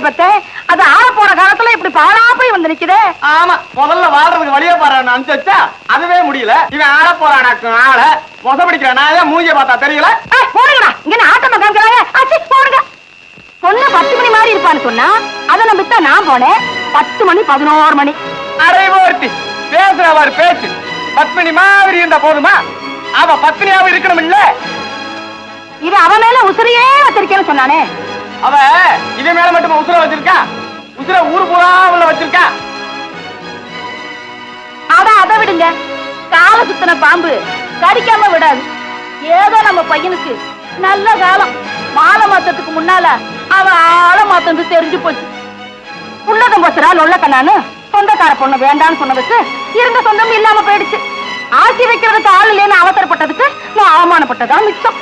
பிள்ளைய பத்தேன் அது ஆள போன காலத்துல இப்படி பாழா போய் வந்து நிக்குதே. ஆமா முதல்ல வாழ்றதுக்கு வழியே பாரு அனுப்பிச்சு அதுவே முடியல. இவன் ஆள போறானாக்கும் ஆள மொச பிடிக்கிற நான் மூஞ்சிய பார்த்தா தெரியல. போடுங்கடா. இங்க ஆட்டமா காமிக்கிறாங்க? அச்சி போடுங்க. பொண்ணு பத்து மணி மாதிரி இருப்பான்னு சொன்னா அதை நம்பித்தான் நான் போனேன். பத்து மணி பதினோரு மணி. அரைவோர்த்தி பேசுறவர் பேச்சு. பத்மினி மாதிரி இருந்தா போதுமா? அவ பத்னியாவும் இருக்கணும் இல்ல இது அவன் மேல உசிரியே வச்சிருக்கேன்னு சொன்னானே. அவ இவன் மேல மட்டும் உசுர வச்சிருக்கா? உசுர ஊரு பூரா உள்ள வச்சிருக்கா? அட அதை விடுங்க. கால சுத்தின பாம்பு கடிக்காம விடாது. ஏதோ நம்ம பையனுக்கு நல்ல காலம். மாலை மாத்தத்துக்கு முன்னால அவ ஆள மாத்தந்து தெரிஞ்சு போச்சு. உள்ளதம் பசுரா நொல்ல கண்ணான்னு சொந்தக்கார பொண்ணு வேண்டான்னு சொன்னதுக்கு இருந்த சொந்தம் இல்லாம போயிடுச்சு. ஆசி வைக்கிறதுக்கு ஆள் இல்லைன்னு அவசரப்பட்டதுக்கு நான் அவமானப்பட்டதா மிச்சம்.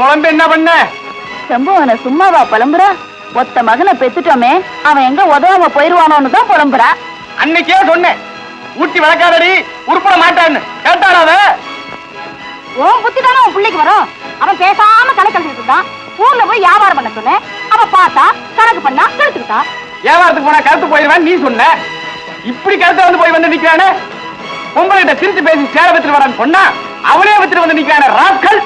புலம்பு என்ன பண்ண? செம்புவன சும்மாவா புலம்புறா? ஒத்த மகனை பெத்துட்டோமே அவன் எங்க உதவாம போயிருவானோன்னு தான் புலம்புறா. அன்னைக்கே சொன்னேன் ஊட்டி வளர்க்காதடி உருப்பட மாட்டான்னு. கேட்டாளா அவ? உன் புத்தி தானே உன் பிள்ளைக்கு வரும்? அவன் பேசாம கணக்கு இருந்தான் ஊர்ல போய் வியாபாரம் பண்ண சொன்னேன். அவ பார்த்தா கணக்கு பண்ணா எடுத்துக்கிட்டா வியாபாரத்துக்கு போனா கருத்து போயிருவேன் நீ சொன்ன. இப்படி கருத்து வந்து போய் வந்து நிக்கிறானே? பொம்பளைகிட்ட சிரிச்சு பேசி சேர வரான்னு சொன்னா அவனே வித்துட்டு வந்து நிக்கிறானே ராக்கள்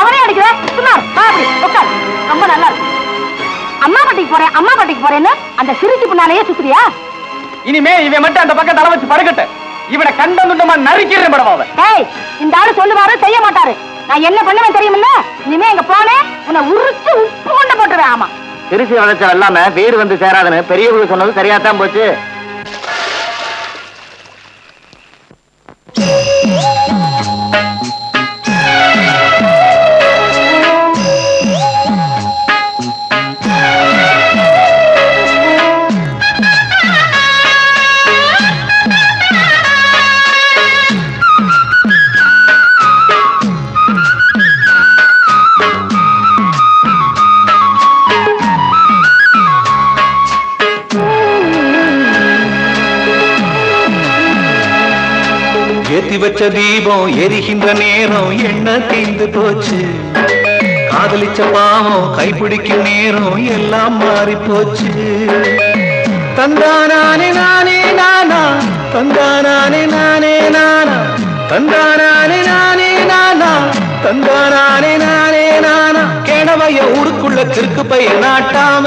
அவனே அடிக்கிறேன் சும்மா அப்படி உட்கார். ரொம்ப நல்லா இருக்கு. அம்மா பாட்டிக்கு போறேன் அம்மா பாட்டிக்கு போறேன்னு அந்த சிரிச்சு பின்னாலேயே சுத்துறியா? இனிமே இவன் மட்டும் அந்த பக்கம் தலை வச்சு படுக்கட்ட இவனை கண்ட துண்டமா நறுக்கிறேன் படம் அவன். ஏய் இந்த ஆளு சொல்லுவாரு செய்ய மாட்டாரு. நான் என்ன பண்ணுவேன் தெரியுமில்ல? இனிமே எங்க போனேன் உன்னை உரிச்சு உப்பு கொண்டு போட்டுருவேன் ஆமா. திருச்சி விளைச்சல் எல்லாமே வீடு வந்து சேராதுன்னு பெரியவங்க சொன்னது சரியா தான் போச்சு. வச்ச தீபம் எரிகின்ற நேரம் என்ன தீந்து போச்சு? காதலிச்ச பாவம் கைப்பிடிக்கும் நேரம் எல்லாம் மாறி போச்சு தந்தானானே நானே நானா தந்தானானே நானே நானா தந்தானானே நானே நானா தந்தானானே நானே நானா. கிணவைய ஊருக்குள்ள கிறுக்கு பையன் நாட்டாம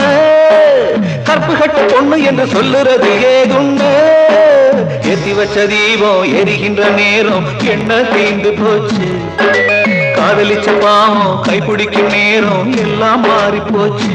கற்பு கட்ட பொண்ணு என்று சொல்லுறது ஏதுண்டு ஏத்தி வச்ச தீபம் எரிகின்ற நேரம் என்ன தீந்து போச்சு? காதலிச்ச பாவம் கைப்பிடிக்கும் நேரம் எல்லாம் மாறி போச்சு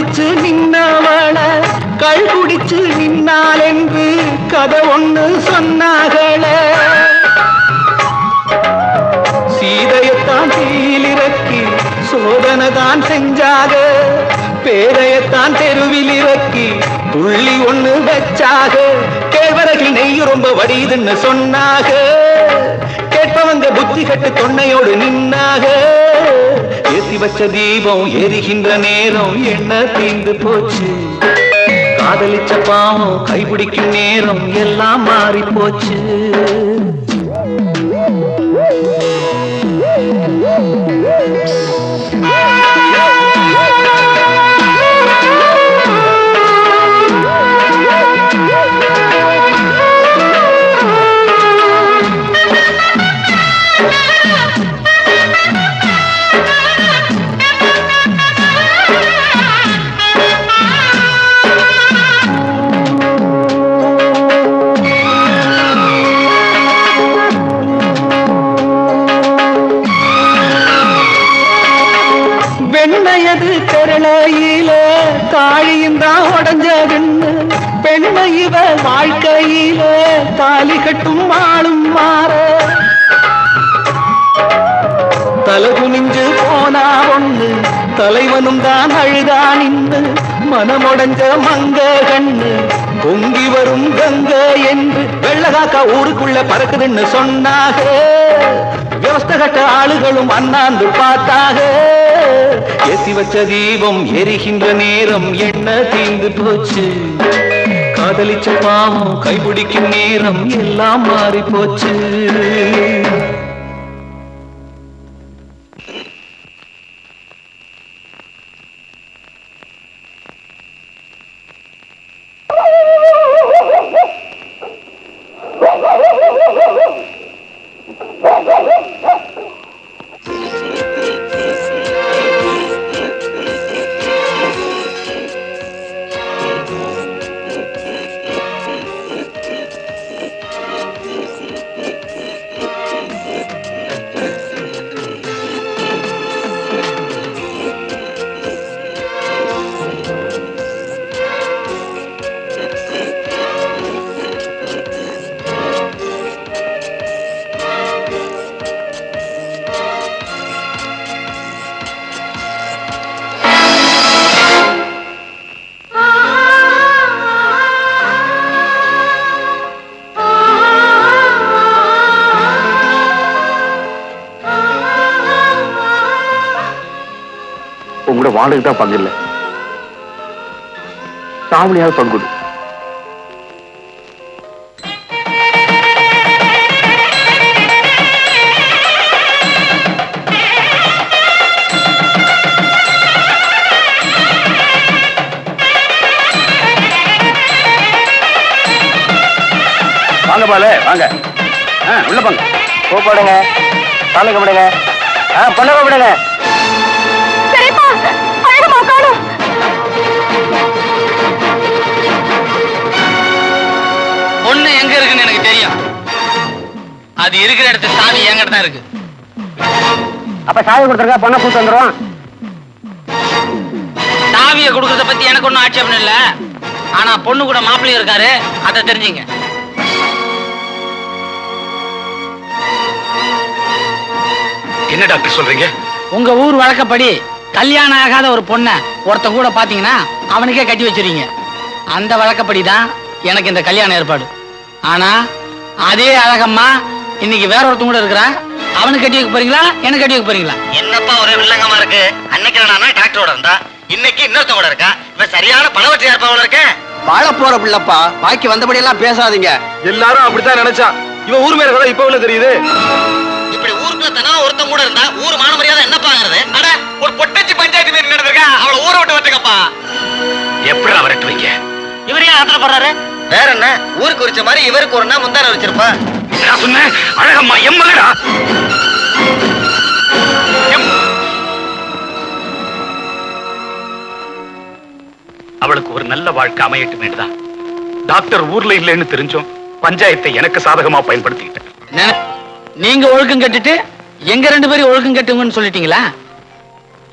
குடிச்சு நின்னவள கள் குடிச்சு நின்னால் என்று கதை ஒன்று சொன்னாகளே. சீதையத்தான் தீயிலிறக்கி சோதனை தான் செஞ்சாக. பேரையத்தான் தெருவில் இறக்கி துள்ளி ஒண்ணு வச்சாக. கேழ்வரகில் நெய் ரொம்ப வடிதுன்னு சொன்னாக. கேட்பவங்க புத்தி கட்டு தொன்னையோடு நின்னாக. ஏத்தி வச்ச தீபம் எரிகின்ற நேரம் என்ன தீந்து போச்சு? காதலிச்ச பாவம் கைபிடிக்கும் நேரம் எல்லாம் மாறி போச்சு தெருளையில தாழியும் தான் உடஞ்சதுன்னு பெண்ணை இவ வாழ்க்கையில தாலி கட்டும் ஆளும் மாற. தலை குனிஞ்சு போனா ஒண்ணு தலைவனும் தான் அழுதான் இன்று மனமுடைஞ்ச மங்க கண்ணு பொங்கி வரும் கங்க என்று வெள்ளகாக்கா ஊருக்குள்ள பறக்குதுன்னு சொன்னாக. வியவஸ்தகட்ட ஆளுகளும் அண்ணாந்து பார்த்தாக. ஏத்தி வச்ச தீபம் எரிகின்ற நேரம் என்ன தீந்து போச்சு. காதலிச்ச பாவம் கைபிடிக்கும் நேரம் எல்லாம் மாறி போச்சு வாடகை தான் பங்கு இல்லை. சாவலியாவது பங்குடு வாங்க பாலு வாங்க. ஆ, உள்ள போங்க. கூப்பிடுங்க. சாமி கும்பிடுங்க. ஆ பொண்ணை அது இருக்கிற இடத்து சாவி என்கிட்ட தான் இருக்கு. அப்ப சாவி கொடுத்துருங்க பொண்ணை கூட்டு வந்துருவோம் சாவியை கொடுக்கறத பத்தி எனக்கு ஒன்றும் ஆட்சேபம் இல்ல. ஆனா பொண்ணு கூட மாப்பிள்ளையும் இருக்காரு அதை தெரிஞ்சுங்க. என்ன டாக்டர் சொல்றீங்க? உங்க ஊர் வழக்கப்படி கல்யாணம் ஆகாத ஒரு பொண்ணை ஒருத்தன் கூட பாத்தீங்கன்னா அவனுக்கே கட்டி வச்சிருவீங்க. அந்த வழக்கப்படி தான் எனக்கு இந்த கல்யாண ஏற்பாடு. ஆனா அதே அழகம்மா இன்னைக்கு வேற ஒருத்தன் கூட இருக்கிறா? அவனுக்கு கட்டி வைக்க போறீங்களா? எனக்கு கட்டி வைக்க போறீங்களா? என்னப்பா ஒரே வில்லங்கமா இருக்கு? அன்னைக்கு நான் டாக்டரோட இருந்தா இன்னைக்கு இன்னொருத்தன் கூட இருக்கா? இவன் சரியான பணவற்றி ஏற்பாவில் இருக்கேன் வாழ போற பிள்ளப்பா பாக்கி வந்தபடி எல்லாம் பேசாதீங்க. எல்லாரும் அப்படித்தான் நினைச்சான். இவன் ஊர் மேல இப்ப உள்ள தெரியுது. இப்படி ஊருக்குள்ள தனா ஒருத்தன் கூட இருந்தா ஊர் மான மரியாதை என்னப்பாங்கிறது? அட ஒரு பொட்டச்சி பஞ்சாயத்து மீறி நடந்திருக்கா அவளை ஊரை விட்டு வச்சுக்கப்பா எப்படி வரட்டு வைக்க இவர் ஏன் ஆத்திரப்படுறாரு வேற என்ன? ஊருக்கு குறிச்ச மாதிரி இவருக்கு ஒரு நாள் முந்தான வச்சிருப்பா. நான் சொன்னேன் அழகம்மா எம்மகடா? அவளுக்கு ஒரு நல்ல வாழ்க்கை அமையட்டுமே தான். டாக்டர் ஊர்ல இல்லைன்னு தெரிஞ்சோம். பஞ்சாயத்தை எனக்கு சாதகமா பயன்படுத்திக்கிட்டேன். நீங்க ஒழுக்கம் கட்டுட்டு எங்க ரெண்டு பேரும் ஒழுக்கம் கட்டுங்கன்னு சொல்லிட்டீங்களா?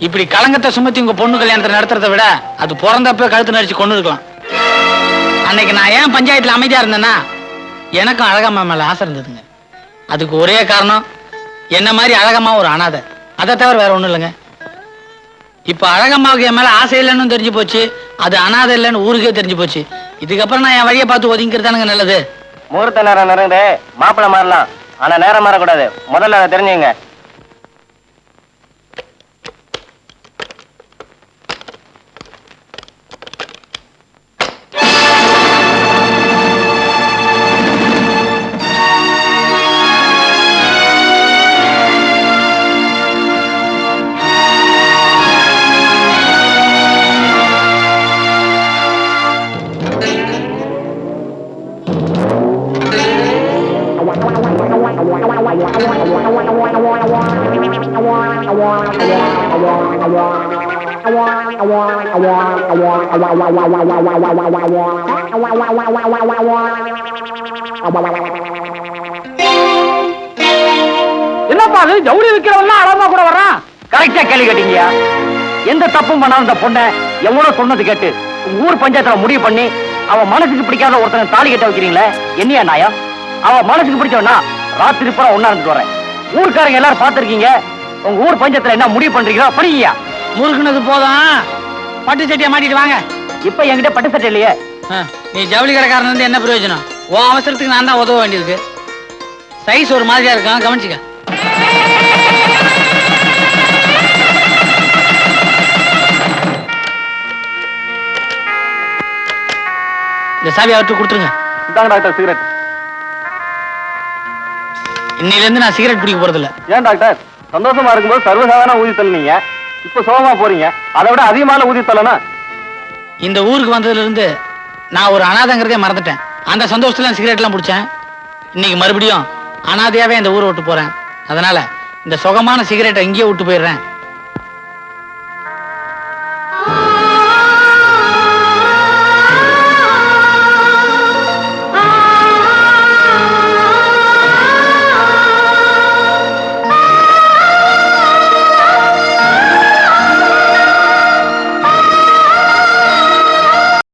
இப்படி களங்கத்தை சுமத்தி உங்க பொண்ணு கல்யாணத்தை நடத்துறதை விட அது பிறந்தப்ப கழுத்து நடிச்சு கொண்டு இருக்கலாம் அன்னைக்கு நான் ஏன் பஞ்சாயத்துல அமைதியா இருந்தேன்னா எனக்கும் அழகம்மா மேல ஆசை இருந்ததுங்க. அதுக்கு ஒரே காரணம் என்ன மாதிரி அழகம்மா ஒரு அனாதை. அதை தவிர வேற ஒண்ணும் இல்லைங்க. இப்ப அழகம்மாவுக்கு என் மேல ஆசை இல்லைன்னு தெரிஞ்சு போச்சு அது அனாதை இல்லைன்னு ஊருக்கே தெரிஞ்சு போச்சு. இதுக்கப்புறம் நான் என் வழியை பார்த்து ஒதுங்கிறதானுங்க நல்லது. முகூர்த்த நேரம் நிறைந்து மாப்பிள்ள மாறலாம். ஆனா நேரம் மாறக்கூடாது. முதல்ல அதை தெரிஞ்சுங்க. என்னப்பா அது? ஜவுளி விற்கிறவெல்லாம் அழகமா கூட வர்றான். கரெக்டா கேள்வி கேட்டீங்கயா எந்த தப்பும் பண்ணாத அந்த பொண்ணை எவ்வளவு சொன்னது கேட்டு உங்க ஊர் பஞ்சாயத்துல முடிவு பண்ணி அவன் மனசுக்கு பிடிக்காத ஒருத்தனை தாலி கட்ட வைக்கிறீங்களே என்னையா நாயம் அவன் மனசுக்கு பிடிச்சவனா ராத்திரி பூரா ஒண்ணா இருந்துட்டு வரேன் ஊருக்காரங்க எல்லாரும் பார்த்திருக்கீங்க உங்க ஊர் பஞ்சத்துல என்ன முடிவு பண்றீங்களோ படிங்கயா முறுக்குனது போதும். பட்டு சட்டியை மாட்டிட்டு வாங்க. இப்ப என்கிட்ட பட்டு சட்டை இல்லையே. நீ ஜவுளி கடைக்காரன் வந்து என்ன பிரயோஜனம்? ஓ அவசரத்துக்கு நான் தான் உதவ வேண்டியிருக்கு. சைஸ் ஒரு மாதிரியா இருக்கும் கவனிச்சுக்க. இந்த சாவி அவர்கிட்ட கொடுத்துருங்க. இதாங்க டாக்டர் சிகரெட். இன்னையில இருந்து நான் சிகரெட் பிடிக்க போறது இல்ல ஏன் டாக்டர்? சந்தோஷமா இருக்கும்போது சர்வசாதாரண ஊதி தள்ளுனீங்க. இப்ப சோகமா போறீங்க. அதை விட அதிகமான ஊதி தள்ளனா இந்த ஊருக்கு வந்ததுல இருந்து நான் ஒரு அனாதைங்கிறதே மறந்துட்டேன். அந்த சந்தோஷத்துல சிகரெட் எல்லாம் பிடிச்சேன். இன்னைக்கு மறுபடியும் அனாதையாவே இந்த ஊரை விட்டு போறேன். அதனால இந்த சுகமான சிகரெட்டை இங்கேயே விட்டு போயிடுறேன்.